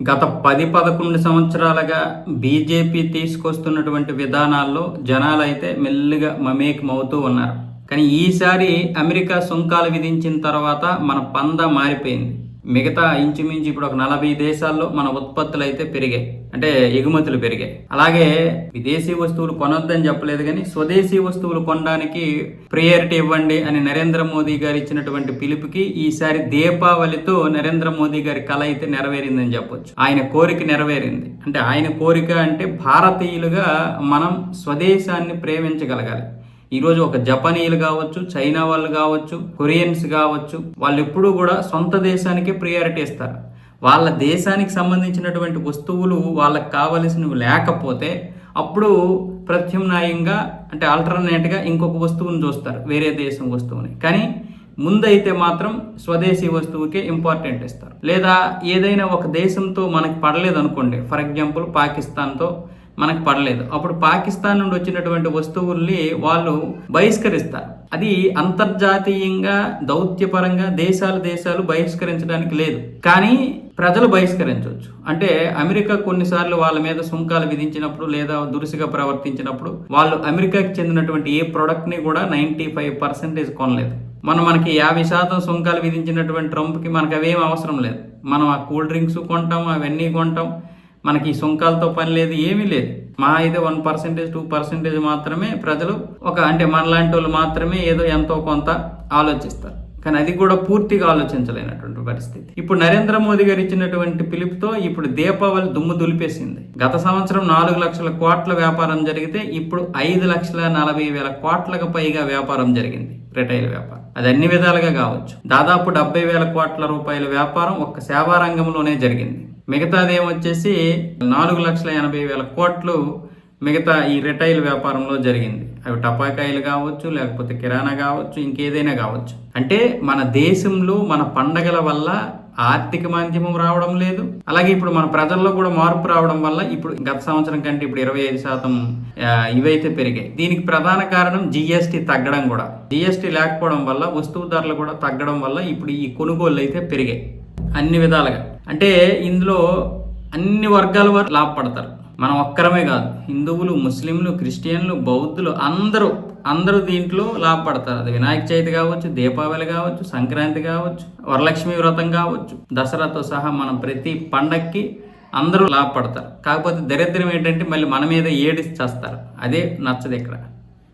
గత పది పదకొండు సంవత్సరాలుగా బీజేపీ తీసుకొస్తున్నటువంటి విధానాల్లో జనాలు అయితే మెల్లిగా మమేకమవుతూ ఉన్నారు. కానీ ఈసారి అమెరికా సుంకాలు విధించిన తర్వాత మన పంద మారిపోయింది. మిగతా ఇంచుమించు ఇప్పుడు ఒక నలభై దేశాల్లో మన ఉత్పత్తులు అయితే పెరిగాయి. అంటే ఎగుమతులు పెరిగాయి. అలాగే విదేశీ వస్తువులు కొనొద్దని చెప్పలేదు కానీ స్వదేశీ వస్తువులు కొనడానికి ప్రియారిటీ ఇవ్వండి అని నరేంద్ర మోదీ గారు ఇచ్చినటువంటి పిలుపుకి ఈసారి దీపావళితో నరేంద్ర మోదీ గారి కళ అయితే నెరవేరిందని చెప్పొచ్చు. ఆయన కోరిక నెరవేరింది. అంటే ఆయన కోరిక అంటే భారతీయులుగా మనం స్వదేశాన్ని ప్రేమించగలగాలి. ఈరోజు ఒక జపనీయులు కావచ్చు చైనా వాళ్ళు కావచ్చు కొరియన్స్ కావచ్చు వాళ్ళు ఎప్పుడూ కూడా సొంత దేశానికే ప్రియారిటీ ఇస్తారు. వాళ్ళ దేశానికి సంబంధించినటువంటి వస్తువులు వాళ్ళకి కావలసినవి లేకపోతే అప్పుడు ప్రత్యామ్నాయంగా అంటే ఆల్టర్నేట్గా ఇంకొక వస్తువుని చూస్తారు వేరే దేశం వస్తువుని. కానీ ముందైతే మాత్రం స్వదేశీ వస్తువుకే ఇంపార్టెంట్ ఇస్తారు. లేదా ఏదైనా ఒక దేశంతో మనకి పడలేదు అనుకోండి ఫర్ ఎగ్జాంపుల్ పాకిస్తాన్తో మనకు పడలేదు. అప్పుడు పాకిస్తాన్ నుండి వచ్చినటువంటి వస్తువుల్ని వాళ్ళు బహిష్కరిస్తారు. అది అంతర్జాతీయంగా దౌత్యపరంగా దేశాలు దేశాలు బహిష్కరించడానికి లేదు. కానీ ప్రజలు బహిష్కరించవచ్చు. అంటే అమెరికా కొన్నిసార్లు వాళ్ళ మీద సుంకాలు విధించినప్పుడు లేదా దురుసుగా ప్రవర్తించినప్పుడు వాళ్ళు అమెరికాకి చెందినటువంటి ఏ ప్రోడక్ట్ని కూడా నైంటీ ఫైవ్ పర్సెంటేజ్ కొనలేదు. మనం మనకి యాభై శాతం సుంకాలు విధించినటువంటి ట్రంప్కి మనకు అవేం అవసరం లేదు. మనం ఆ కూల్ డ్రింక్స్ కొంటాం అవన్నీ కొంటాం. మనకి సుంకాలతో పని లేదు ఏమీ లేదు. మా అయితే వన్ పర్సెంటేజ్ టూ పర్సెంటేజ్ మాత్రమే ప్రజలు ఒక అంటే మనలాంటి వాళ్ళు మాత్రమే ఏదో ఎంతో కొంత ఆలోచిస్తారు. కానీ అది కూడా పూర్తిగా ఆలోచించలేనటువంటి పరిస్థితి. ఇప్పుడు నరేంద్ర మోదీ గారు ఇచ్చినటువంటి పిలుపుతో ఇప్పుడు దీపావళి దుమ్ము దులిపేసింది. గత సంవత్సరం నాలుగు లక్షల కోట్ల వ్యాపారం జరిగితే ఇప్పుడు ఐదు లక్షల నలభై వేల కోట్లకు పైగా వ్యాపారం జరిగింది రిటైల్ వ్యాపారం. అది అన్ని విధాలుగా కావచ్చు. దాదాపు డెబ్బై వేల కోట్ల రూపాయల వ్యాపారం ఒక్క సేవా రంగంలోనే జరిగింది. మిగతాది ఏమొచ్చేసి నాలుగు లక్షల ఎనభై వేల కోట్లు మిగతా ఈ రిటైల్ వ్యాపారంలో జరిగింది. అవి టపాకాయలు కావచ్చు లేకపోతే కిరాణా కావచ్చు ఇంకేదైనా కావచ్చు. అంటే మన దేశంలో మన పండగల వల్ల ఆర్థిక మాధ్యమం రావడం లేదు. అలాగే ఇప్పుడు మన ప్రజల్లో కూడా మార్పు రావడం వల్ల ఇప్పుడు గత సంవత్సరం కంటే ఇప్పుడు ఇరవై ఐదు శాతం ఇవైతే పెరిగాయి. దీనికి ప్రధాన కారణం జిఎస్టీ తగ్గడం కూడా. జిఎస్టీ లేకపోవడం వల్ల వస్తువు ధరలు కూడా తగ్గడం వల్ల ఇప్పుడు ఈ కొనుగోళ్ళు అయితే పెరిగాయి. అన్ని విధాలుగా. అంటే ఇందులో అన్ని వర్గాల వారు లాభపడతారు. మనం ఒక్కరమే కాదు హిందువులు ముస్లింలు క్రిస్టియన్లు బౌద్ధులు అందరూ అందరూ దీంట్లో లాభపడతారు. అది వినాయక చవితి కావచ్చు దీపావళి కావచ్చు సంక్రాంతి కావచ్చు వరలక్ష్మి వ్రతం కావచ్చు దసరాతో సహా మనం ప్రతి పండక్కి అందరూ లాభపడతారు. కాకపోతే దరిద్రం ఏంటంటే మళ్ళీ మన మీద ఏడి చేస్తారు. అదే నచ్చదు ఇక్కడ.